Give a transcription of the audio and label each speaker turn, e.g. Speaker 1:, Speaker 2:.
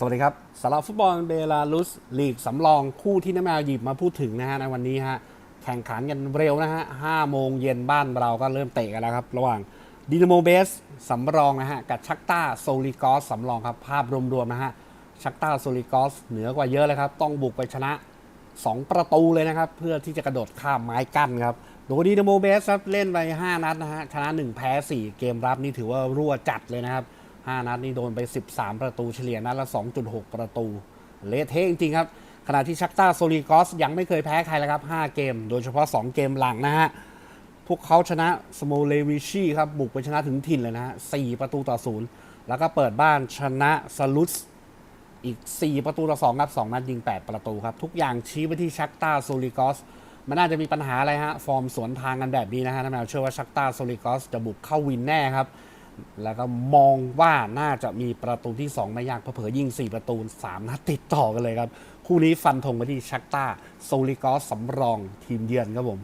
Speaker 1: สวัสดีครับสำหรับฟุตบอลเบลารุสลีกสำรองคู่ที่น้าแมวหยิบมาพูดถึงนะฮะในวันนี้ฮะแข่งขันกันเร็วนะฮะ5โมงเย็นบ้านเราก็เริ่มเตะกันแล้วครับ ระหว่างดินาโมเบสสำรองนะฮะกับชักต้าโซลิกอสสำรองครับ ภาพรวมๆนะฮะชักต้าโซลิกอสเหนือกว่าเยอะเลยครับ ต้องบุกไปชนะ 2 ประตูเลยนะครับ เพื่อที่จะกระโดดข้ามไม้กั้นครับโดยดีนาโมเบสครับเล่นไป 5 นัดนะฮะชนะ 1 แพ้ 4 เกมรับนี่ถือว่ารั่วจัดเลยนะครับ 5 นัดนี่โดนไป 13 ประตูเฉลี่ยนัดละ 2.6 ประตู เละเทะจริงครับ ขณะที่ชักตาโซลีกอสยังไม่เคยแพ้ใครเลยครับ 5 เกม โดยเฉพาะ 2 เกมหลังนะฮะ พวกเขาชนะสโมเลวิชีครับ บุกไปชนะถึงถิ่นเลยนะฮะ 4 ประตูต่อ 0 แล้วก็เปิดบ้านชนะสลุสอีก 4 ประตูต่อ 2 ครับ 2 นัดยิง 8 ประตูครับ ทุกอย่างชี้ไปที่ชักตาโซลิกอสมันน่าจะมีปัญหาอะไรฮะ ฟอร์มสวนทางกันแบบนี้นะฮะน้าแมวเชื่อว่าชักตาโซลิกอสจะบุกเข้าวินแน่ครับ แล้วก็มองว่าน่าจะมีประตูที่ 2 ไม่ยากเพราะเผอยิง 4 ประตู 3 นัดติดต่อกันเลยครับ คู่นี้ฟันธงไปที่ชักตาโซลิกอสสำรองทีมเยือนครับผม